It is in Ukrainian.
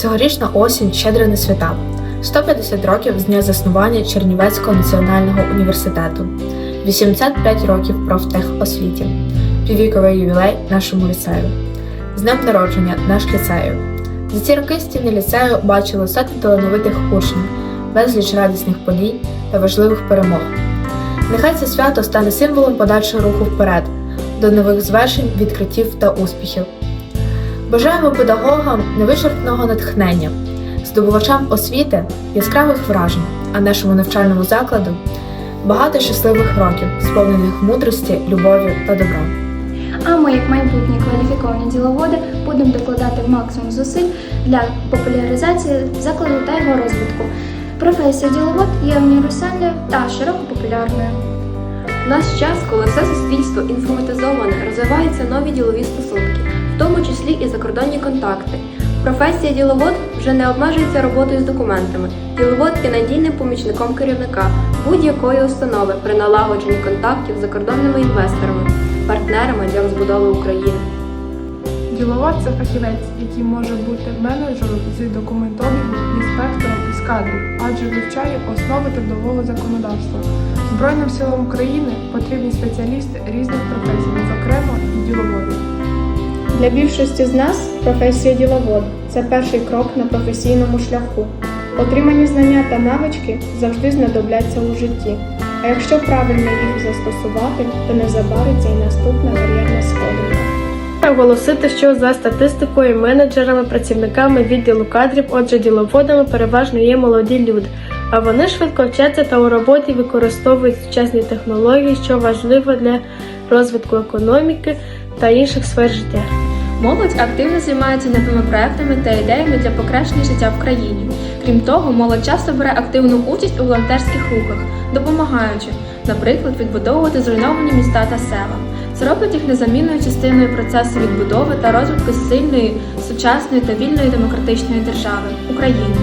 Цьогорічна осінь щедра на свята. 150 років з дня заснування Чернівецького національного університету, 85 років профтехосвіті, піввіковий ювілей нашому ліцею. З днем народження наш ліцею. За ці роки стіни ліцею бачили сотні талановитих учнів, безліч радісних подій та важливих перемог. Нехай це свято стане символом подальшого руху вперед, до нових звершень, відкриттів та успіхів. Бажаємо педагогам невичерпного натхнення, здобувачам освіти яскравих вражень, а нашому навчальному закладу багато щасливих років, сповнених мудрості, любові та добра. А ми, як майбутні кваліфіковані діловоди, будемо докладати максимум зусиль для популяризації закладу та його розвитку. Професія діловод є універсальною та широко популярною. В наш час, коли все суспільство інформатизоване, розвиваються нові ділові стосунки, і закордонні контакти. Професія діловод вже не обмежується роботою з документами. Діловод є надійним помічником керівника будь-якої установи при налагодженні контактів з закордонними інвесторами, партнерами для розбудови України. Діловод це фахівець, який може бути менеджером з документообігу, інспектором із кадрів, адже вивчає основи трудового законодавства. Збройним силам України потрібні спеціалісти різних професій. Для більшості з нас професія діловод це перший крок на професійному шляху. Отримані знання та навички завжди знадобляться у житті. А якщо правильно їх застосувати, то не забариться і наступна кар'єрна сходинка. Оголосити, що за статистикою менеджерами, працівниками відділу кадрів, отже, діловодами переважно є молоді люди, а вони швидко вчаться та у роботі використовують сучасні технології, що важливо для розвитку економіки та інших сфер життя. Молодь активно займається новими проектами та ідеями для покращення життя в країні. Крім того, молодь часто бере активну участь у волонтерських рухах, допомагаючи, наприклад, відбудовувати зруйновані міста та села. Це робить їх незамінною частиною процесу відбудови та розвитку сильної, сучасної та вільної демократичної держави України.